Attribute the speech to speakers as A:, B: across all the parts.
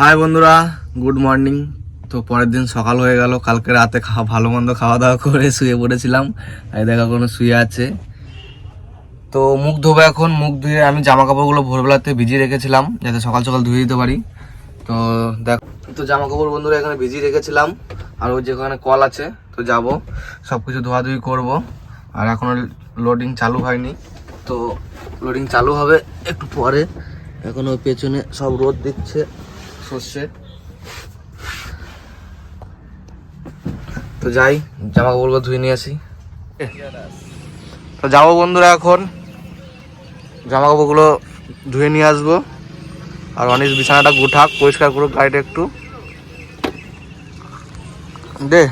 A: High বন্ধুরা, good morning. তো পরের দিন সকাল হয়ে গেল। কালকে রাতে খাওয়া, ভালো মন্দ খাওয়া দাওয়া করে শুয়ে পড়েছিলাম। এই দেখা কোনো শুয়ে আছে। তো মুখ ধোবো এখন, মুখ ধুয়ে আমি জামা কাপড়গুলো ভোরবেলাতে ভিজিয়ে রেখেছিলাম, যাতে সকাল সকাল ধুয়ে দিতে পারি। তো দেখ, তো জামা কাপড় বন্ধুরা এখানে ভিজিয়ে রেখেছিলাম। আর ওই যেখানে কল আছে, তো যাব। সব কিছু ধোয়াধুয়ি করব। আর এখনও লোডিং চালু হয়নি। তো লোডিং চালু হবে একটু পরে। এখন ওই পেছনে সব রোদ দিচ্ছে। সর্ষে তো যাই জামা কাপড়গুলো ধুয়ে নিয়ে আসি। তো যাব বন্ধুরা এখন। জামা কাপড়গুলো ধুয়ে নিয়ে আসব। আর অনেক বিছানাটা গোঠাক, পরিষ্কার করুক গাড়িটা একটু। দে।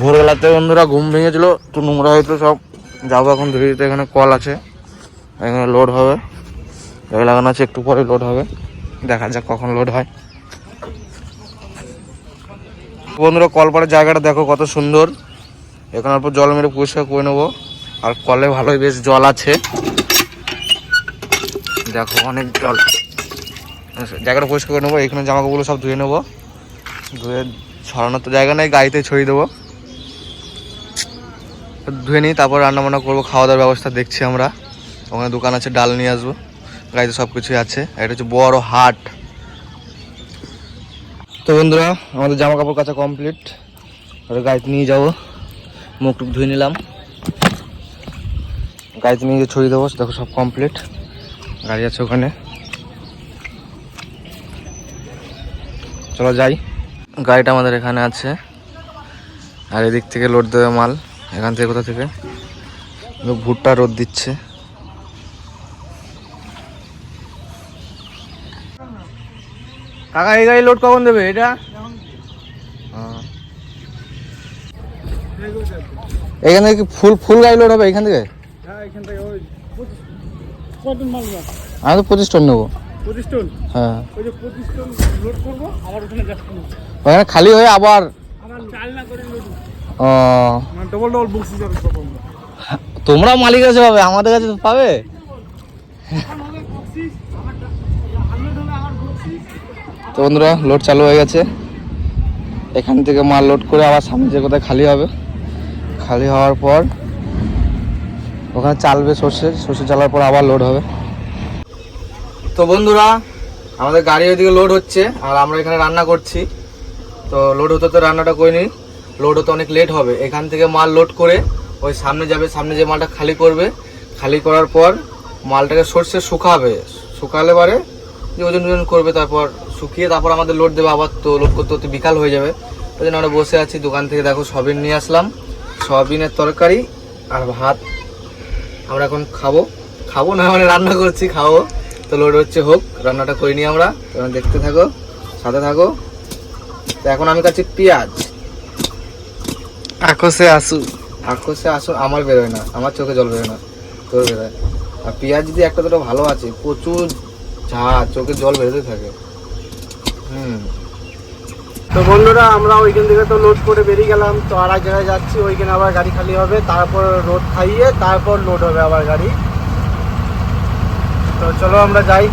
A: ভোরবেলাতে বন্ধুরা ঘুম ভেঙেছিল তো নোংরা হয়তো সব। যাব এখন ধীরে ধীরে এখানে কল আছে। এখানে লোড হবে। গাড়ি লাগানো আছে, একটু পরে লোড হবে। দেখা যাক কখন লোড হয়। বন্ধুরা কলপাড়ের জায়গাটা দেখো কত সুন্দর। এখানে অল্প জল মেরে পরিষ্কার করে নেব। আর কলে ভালোই বেশ জল আছে। দেখো, অনেক জল। জায়গাটা পরিষ্কার করে নেব। এখানে জামা কাপড়গুলো সব ধুয়ে নেব। ধুয়ে ছড়ানোর তো জায়গা নেই, গাড়িতে ছড়িয়ে দেবো। ধুয়ে নিই, তারপর রান্না বান্না করব খাওয়া দাওয়ার ব্যবস্থা দেখছি আমরা। ওখানে দোকান আছে, ডাল নিয়ে আসব। গাড়িতে সব কিছুই আছে এটা হচ্ছে বড় হাট। তো বন্ধুরা, আমাদের জামা কাপড় কাচা কমপ্লিট আর গাড়িতে নিয়ে যাব। মুখ টুক ধুয়ে নিলাম। গাড়িতে নিয়ে গিয়ে ছড়িয়ে দেবো দেখো সব কমপ্লিট গাড়ি আছে ওখানে। চলো যাই। গাড়িটা আমাদের এখানে আছে। আর এদিক থেকে লোড দেবে মাল। এখান থেকে কোথা থেকে? ভুট্টা রোদ দিচ্ছে। কাকা এই গাড়ি লোড কখন দেবে এটা? হ্যাঁ। এখান থেকে কি ফুল ফুল গাড়ি লোড হবে এখান থেকে? আমি তো পঁচিশ টন নেব। হ্যাঁ।
B: ওখানে
A: খালি হয়ে আবার ও।
B: মানে ডবল ডবল বক্সি যাবে তখন
A: তোমরা মালিক কাছে পাবে আমাদের কাছে তো পাবে। তো বন্ধুরা লোড চালু হয়ে গেছে। এখান থেকে মাল লোড করে আবার সামনে যে কোথায় খালি হবে, খালি হওয়ার পর ওখানে চালবে সর্ষে সর্ষে চালার পর আবার লোড হবে। তো বন্ধুরা, আমাদের গাড়ি ওইদিকে লোড হচ্ছে, আর আমরা এখানে রান্না করছি। তো লোড হতে তো রান্নাটা করিনি লোড হতে অনেক লেট হবে। এখান থেকে মাল লোড করে ওই সামনে যাবে, সামনে যে মালটা খালি করবে খালি করার পর মালটাকে সর্ষে শুকাবে। শুকালে পরে যে ওজন ওজন করবে, তারপর শুকিয়ে তারপর আমাদের লোড দেবে আবার তো লোড করতে করতে বিকাল হয়ে যাবে। ওই জন্য আমরা বসে আছি দোকান থেকে দেখো সবিন নিয়ে আসলাম। সয়াবিনের তরকারি আর ভাত। আমরা এখন খাব। খাব না মানে রান্না করছি খাব। তো লোড হচ্ছে হোক রান্নাটা করে নিই আমরা। তোমরা দেখতে থাকো সাথে থাকো। তো এখন আমি কাছে পেঁয়াজ।
B: আকসে আসু
A: আক্ষসে আসো আমার বেরোয় না আমার চোখে জল বেরোয় না তোর বেরোয়। আর পেঁয়াজ যদি একটা দুটো ভালো আছে প্রচুর ঝা চোখে জল বেরোতে থাকে।
B: তো বন্ধুরা আমরা ওইখান থেকে তো লোড করে বেরিয়ে গেলাম। তো আর এক জায়গায় যাচ্ছি ওইখানে আবার গাড়ি খালি হবে। তারপর রোড খাইয়ে তারপর লোড হবে আবার গাড়ি। তো চলো আমরা যাই।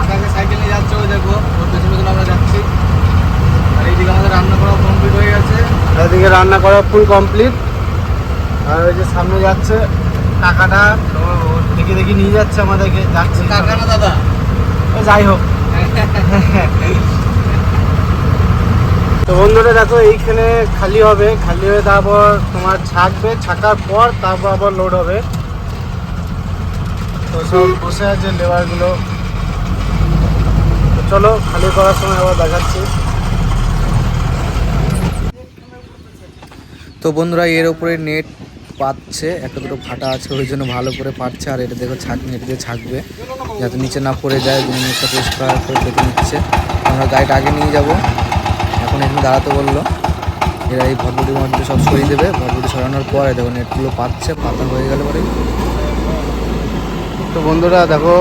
A: আকাশে সাইকেল নিয়ে যাচ্ছে ওই দেখো ওর পেছনে আমরা যাচ্ছি। আর এইদিকে আমাদের রান্না করা কমপ্লিট হয়ে গেছে।
B: এদিকে রান্না করা ফুল কমপ্লিট আর ওই যে সামনে যাচ্ছে কাকাটা। দেখে দেখে নিয়ে যাচ্ছে আমাদেরকে। যাচ্ছে
A: কাকা না দাদা?
B: যাই হোক। তো বন্ধুরা, দেখো, এইখানে খালি হবে। খালি হয়ে তারপর তোমার ছাকবে। ছাকার পর তারপর আবার লোড হবে। তো সব বসে আছে লেবারগুলো। চলো, খালি করার সময় আবার দেখাচ্ছি।
A: তো বন্ধুরা, এর উপরে নেট পাচ্ছে, একটা দুটো ফাটা আছে, ওই জন্য ভালো করে পাচ্ছে আর এটা দেখো ছাক, নেট দিয়ে ছাকবে, যাতে নিচে না পড়ে যায় নেটটা পরিষ্কার করে কেটে নিচ্ছে। আমরা গাড়িটা আগে নিয়ে যাব, এখন এখানে দাঁড়াতে বলল। এরা এই ভটভটির মধ্যে সব সরিয়ে দেবে, ভটভটি সরানোর পরে দেখো নেটগুলো পাচ্ছে, পাতা হয়ে গেলে পরে।
B: তো বন্ধুরা, দেখো,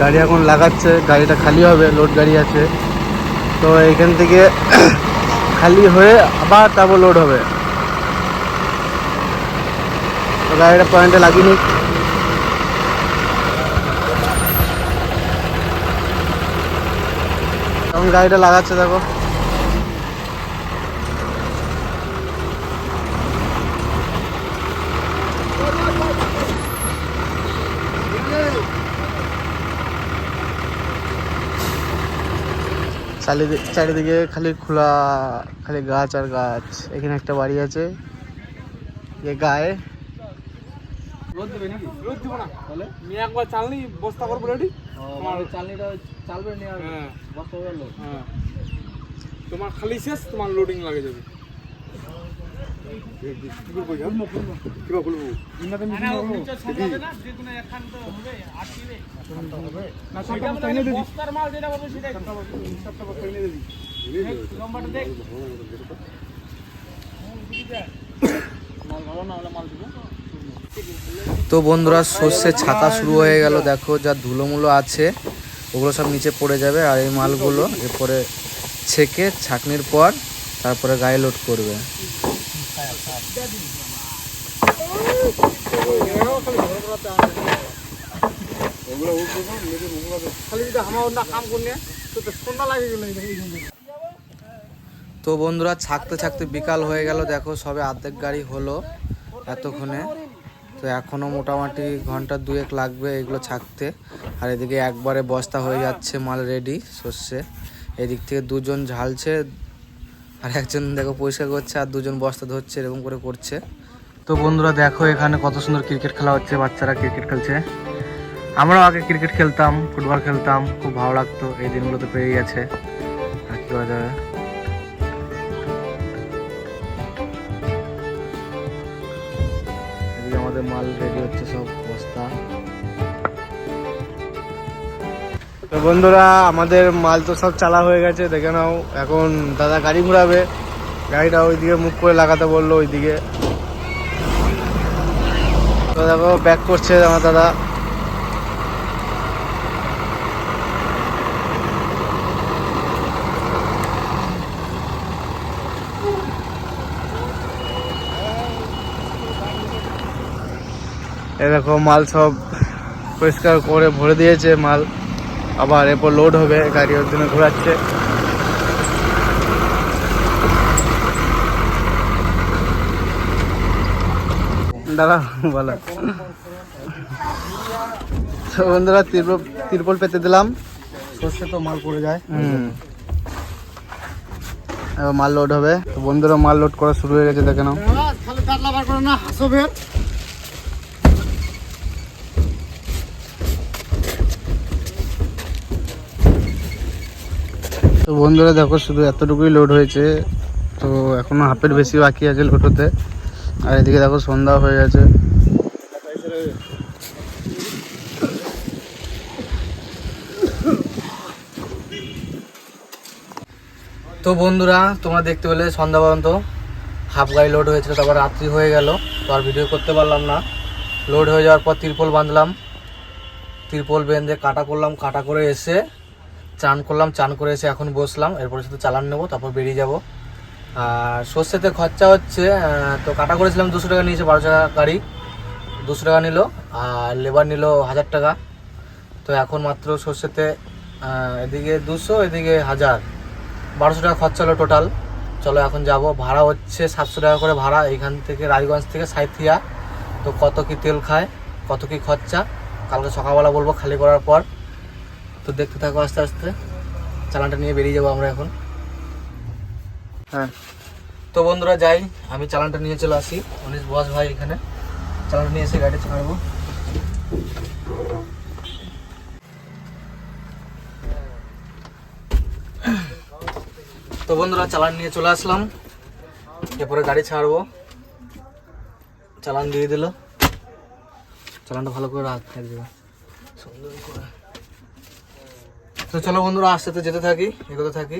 B: গাড়ি এখন লাগাচ্ছে, গাড়িটা খালি হবে লোড গাড়ি আছে। তো এইখান থেকে খালি হয়ে আবার তারপর লোড হবে। গাড়িটা পয়েন্টে লাগিনি এখন গাড়িটা লাগাচ্ছে, দেখো। চারিদিকে চারিদিকে খালি খোলা, খালি গাছ আর গাছ। এখানে একটা বাড়ি আছে। গায়ে
C: রোদ দেবে নাকি? রোদ দিব না। তাহলে? আমি একবার চালনি বস্তা করব রেডি
A: আমার চালনিটা চালবে নিয়ে
C: হ্যাঁ।
A: বস্তা হয়ে
C: হ্যাঁ। তোমার খালি শেষ তোমার লোডিং লাগে যাবে। কিবা খুলবো না বস্তার মাল দিবি।
A: তো বন্ধুরা, সর্ষে ছাতা শুরু হয়ে গেল। দেখো যা ধুলোমুলো আছে, ওগুলো সব নিচে পড়ে যাবে আর এই মালগুলো এরপরে ছেঁকে ছাকনির পর তারপরে গায়ে লোড করবে।
C: তো
A: বন্ধুরা, ছাকতে ছাকতে বিকাল হয়ে গেল। দেখো সবে আর্ধেক গাড়ি হলো এতক্ষণে। তো এখনও মোটামুটি ঘণ্টা দুয়েক লাগবে এগুলো ছাকতে। আর এদিকে একবারে বস্তা হয়ে যাচ্ছে মাল রেডি সর্ষে। এদিক থেকে দুজন ঝালছে, আর একজন দেখো পরিষ্কার করছে, আর দুজন বস্তা ধরছে, এরকম করে করছে।
B: তো বন্ধুরা দেখো এখানে কত সুন্দর ক্রিকেট খেলা হচ্ছে, বাচ্চারা ক্রিকেট খেলছে। আমরাও আগে ক্রিকেট খেলতাম ফুটবল খেলতাম, খুব ভালো লাগতো, এই দিনগুলো তো পেয়ে গেছে। আর কি করা যাবে
A: রেডি হচ্ছে সব বস্তা।
B: তো বন্ধুরা, আমাদের মাল তো সব চালা হয়ে গেছে, দেখে নাও, এখন দাদা গাড়ি ঘুরাবে। গাড়িটা ওইদিকে মুখ করে লাগাতে বলল ওইদিকে। তো দেখো ব্যাক করছে আমার দাদা। এ দেখো মাল সব পরিষ্কার করে ভরে দিয়েছে মাল। আবার এরপর লোড হবে গাড়ি ওর জন্য ঘোরাচ্ছে। দাদা বলো। তো বন্ধুরা তিরপল তিরপল পেতে দিলাম।
A: সর্ষে তো মাল পড়ে যায়।
B: হুম। এবার মাল লোড হবে। তো বন্ধুরা মাল লোড করা শুরু হয়ে গেছে দেখে নাও। তো বন্ধুরা দেখো, শুধু এতটুকুই লোড হয়েছে। তো এখনও হাফের বেশি বাকি আছে লোড হতে আর এদিকে দেখো, সন্ধ্যা হয়ে গেছে।
A: তো বন্ধুরা, তোমরা দেখতে পেলে সন্ধ্যা পর্যন্ত। হাফ গাড়ি লোড হয়েছিল, তারপর রাত্রি হয়ে গেল। তো আর ভিডিও করতে পারলাম না। লোড হয়ে যাওয়ার পর তিরপল বাঁধলাম। তিরপল বেঁধে কাটা করলাম, কাটা করে এসে চান করলাম, চান করে এসে এখন বসলাম, এরপরে শুধু চালান নেব, তারপর বেরিয়ে যাব। আর সর্ষেতে খরচা হচ্ছে তো কাটা করেছিলাম দুশো টাকা নিয়েছে, বারো টাকা গাড়ি। দুশো টাকা নিল, আর লেবার নিল হাজার টাকা। তো এখন মাত্র সর্ষেতে এদিকে দুশো, এদিকে হাজার। বারোশো টাকা খরচা হলো টোটাল চলো এখন যাব। ভাড়া হচ্ছে সাতশো টাকা করে ভাড়া এখান থেকে রায়গঞ্জ থেকে সাইথিয়া। তো কত কি তেল খায়, কত কি খরচা, কালকে সকালবেলা বলব খালি করার পর। তো দেখতে থাকো আস্তে আস্তে। চালানটা নিয়ে বেরিয়ে যাব আমরা এখন।
B: হ্যাঁ।
A: তো বন্ধুরা যাই আমি চালানটা নিয়ে চলে আসি। অনিশ বস ভাই এখানে। চালানটা নিয়ে এসে গাড়ি ছাড়বো। তো বন্ধুরা চালান নিয়ে চলে আসলাম। এরপরে গাড়ি ছাড়বো। চালান দিয়ে দিল। চালানটা ভালো করে রাখ সুন্দর করে। তো চলো বন্ধুরা আস্তে যেতে থাকি এগোতে থাকি।